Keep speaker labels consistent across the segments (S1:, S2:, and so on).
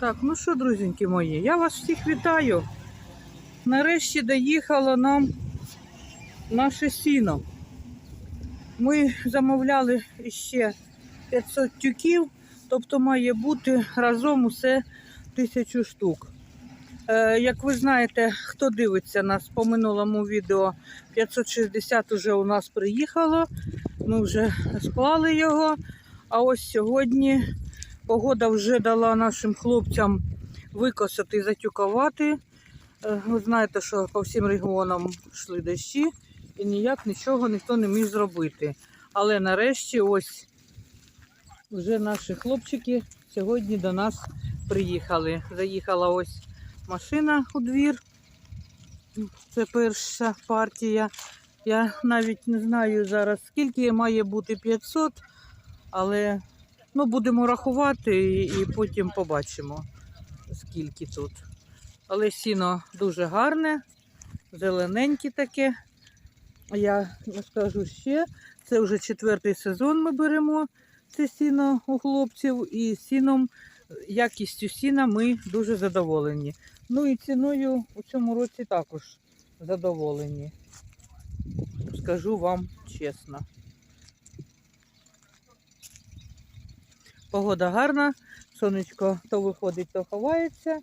S1: Так, ну що, друзеньки мої, я вас всіх вітаю. Нарешті доїхало нам наше сіно. Ми замовляли ще 500 тюків, тобто має бути разом усе тисячу штук. Е, як ви знаєте, хто дивиться нас по минулому відео, 560 вже у нас приїхало. Ми вже склали його. А ось сьогодні Погода вже дала нашим хлопцям викосати затюкувати. Е, Ви знаєте, що по всім регіонам йшли дощі і ніяк нічого ніхто не міг зробити. Але нарешті ось вже наші хлопчики сьогодні до нас приїхали. Заїхала ось машина у двір. Це перша партія. Я навіть не знаю зараз, скільки має бути 500, але Ну, будемо рахувати і, потім побачимо, скільки тут. Але сіно дуже гарне, зелененьке таке. Я скажу ще, це вже четвертий сезон ми беремо це сіно у хлопців, і сіном, якістю сіна ми дуже задоволені. Ну і ціною у цьому році також задоволені. Скажу вам чесно. Погода гарна, сонечко то виходить, то ховається.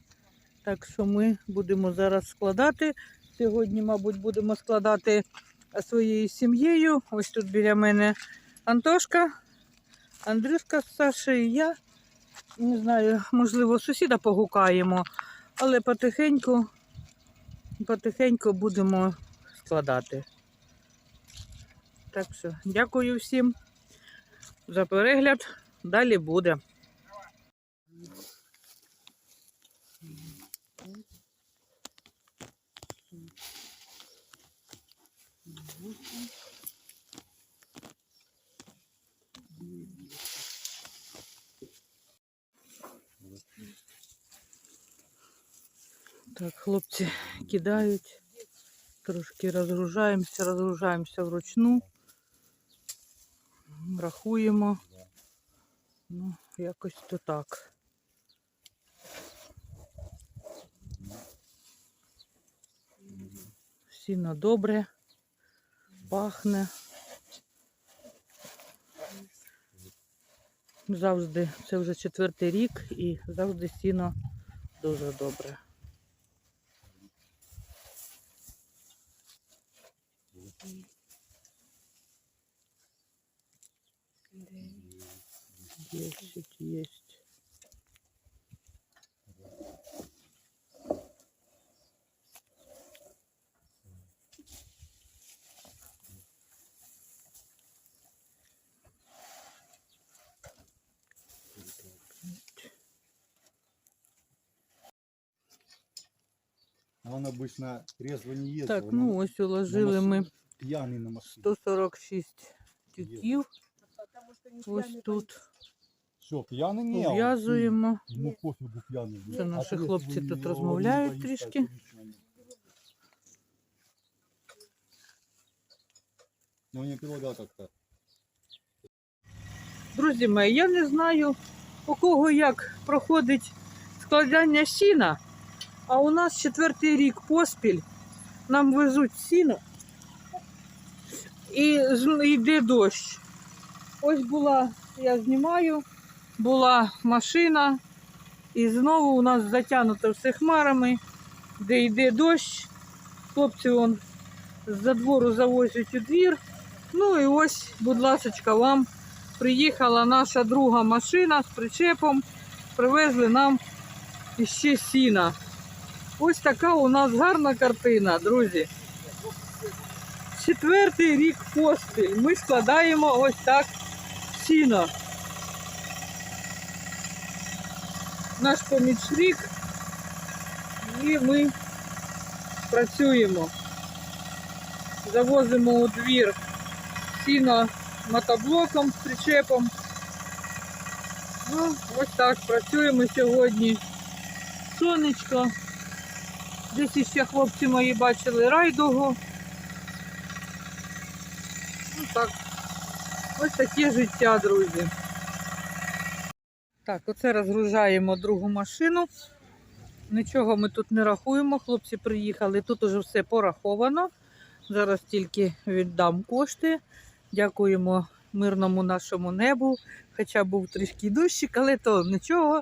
S1: Так що ми будемо зараз складати. Сьогодні, мабуть, будемо складати своєю сім'єю. Ось тут біля мене Антошка, Андрюшка з Сашею і я. Не знаю, можливо, сусіда погукаємо, але потихеньку, потихеньку будемо складати. Так що, дякую всім за перегляд. Далі буде. Так, хлопці кидають, трошки розгружаємося, розгружаємося вручну, рахуємо. Ну, якось то так. Сіно добре, пахне. Завжди, це вже четвертий рік і завжди сіно дуже добре. Десять есть.
S2: А Он обычно резво не ездил.
S1: Так, ну ось уложили ми
S2: Пьяный на машине.
S1: 146 тюків. Ось тут
S2: Все, пьяный не. он.
S1: ув'язуємо.
S2: Ему пофигу пьяный.
S1: Це
S2: А
S1: наші
S2: если
S1: хлопці
S2: вы
S1: тут
S2: его
S1: розмовляють
S2: не боитесь,
S1: трішки.
S2: то лично нет. Ну, не предлагал как-то.
S1: Друзі мої, я не знаю, у кого як проходить складання сіна, а у нас четвертий рік поспіль нам везуть сіно і з- йде дощ. Ось була, я знімаю, була машина, і знову у нас затягнуто все хмарами, де йде дощ. Хлопці вон з-за двору завозять у двір. Ну і ось, будь ласка, вам приїхала наша друга машина з причепом. Привезли нам іще сіна. Ось така у нас гарна картина, друзі. Четвертий рік поспіль. Ми складаємо ось так сіно. Наш помічник. І ми працюємо. Завозимо у двір сіно мотоблоком з причепом. Ну, ось так працюємо сьогодні. Сонечко. Десь іще хлопці мої бачили райдугу. Ну так. Ось таке життя, друзі. Так, оце розгружаємо другу машину. Нічого ми тут не рахуємо. Хлопці приїхали, тут уже все пораховано. Зараз тільки віддам кошти. Дякуємо мирному нашому небу. Хоча був трішки дощик, але то нічого.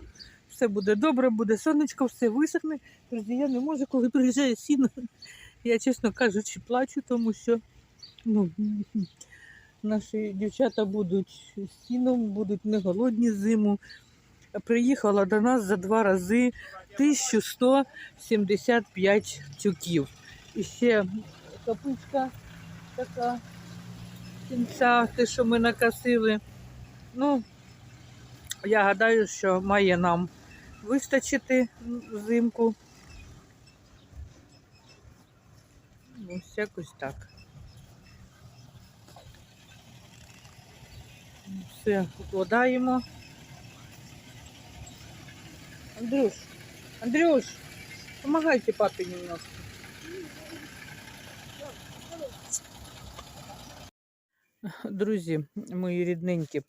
S1: Все буде добре, буде сонечко, все висохне. Друзі, я не можу, коли приїжджає сіно. Я, чесно кажучи, плачу, тому що ну, наші дівчата будуть сіном, будуть не голодні зиму. Приїхала до нас за два рази 1175 тюків. І ще капучка така кінця, те, що ми накосили. Ну, я гадаю, що має нам вистачити взимку. Ось якось так. Все укладаємо. Андрюш, Андрюш, помогайте папе немножко. Друзі, мої рідненькі,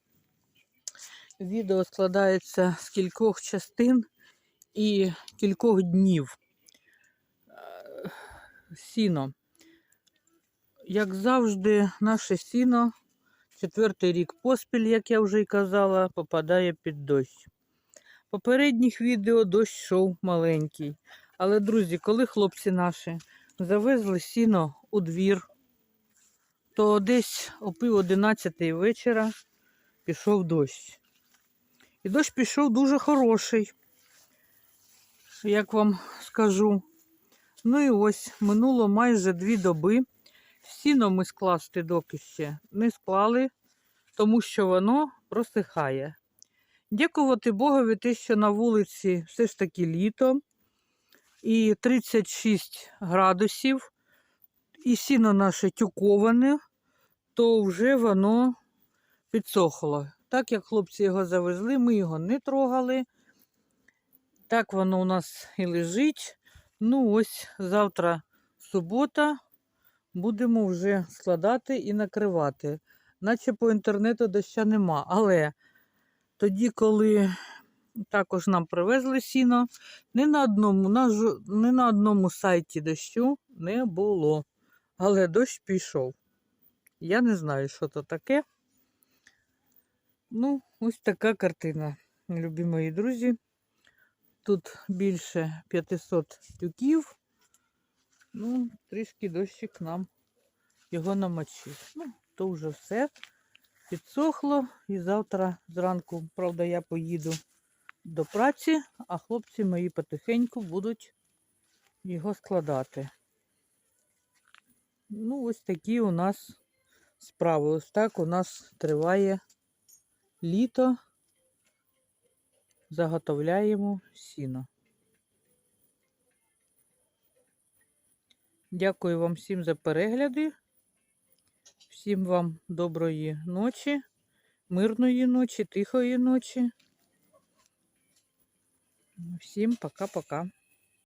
S1: відео складається з кількох частин і кількох днів. Сіно. Як завжди, наше сіно, четвертий рік поспіль, як я вже й казала, попадає під дощ. Попередніх відео дощ йшов маленький. Але, друзі, коли хлопці наші завезли сіно у двір, то десь о пів 11 вечора пішов дощ. І дощ пішов дуже хороший, як вам скажу. Ну і ось минуло майже дві доби. Сіно ми скласти доки ще не склали, тому що воно просихає. Дякувати Богові, те, що на вулиці все ж таки літо і 36 градусів, і сіно наше тюковане, то вже воно підсохло. Так як хлопці його завезли, ми його не трогали. Так воно у нас і лежить. Ну, ось завтра субота. Будемо вже складати і накривати. Наче по інтернету доща нема. Але тоді, коли також нам привезли сіно, ні на одному, на, ні на одному сайті дощу не було. Але дощ пішов. Я не знаю, що то таке. Ну, ось така картина, любі мої друзі. Тут більше 500 тюків. Ну, трішки дощик нам його намочив. Ну, то вже все підсохло. І завтра зранку, правда, я поїду до праці, а хлопці мої потихеньку будуть його складати. Ну, ось такі у нас справи. Ось так у нас триває літо. Заготовляємо сіно. Дякую вам всім за перегляди. Всім вам доброї ночі, мирної ночі, тихої ночі. Всім пока-пока.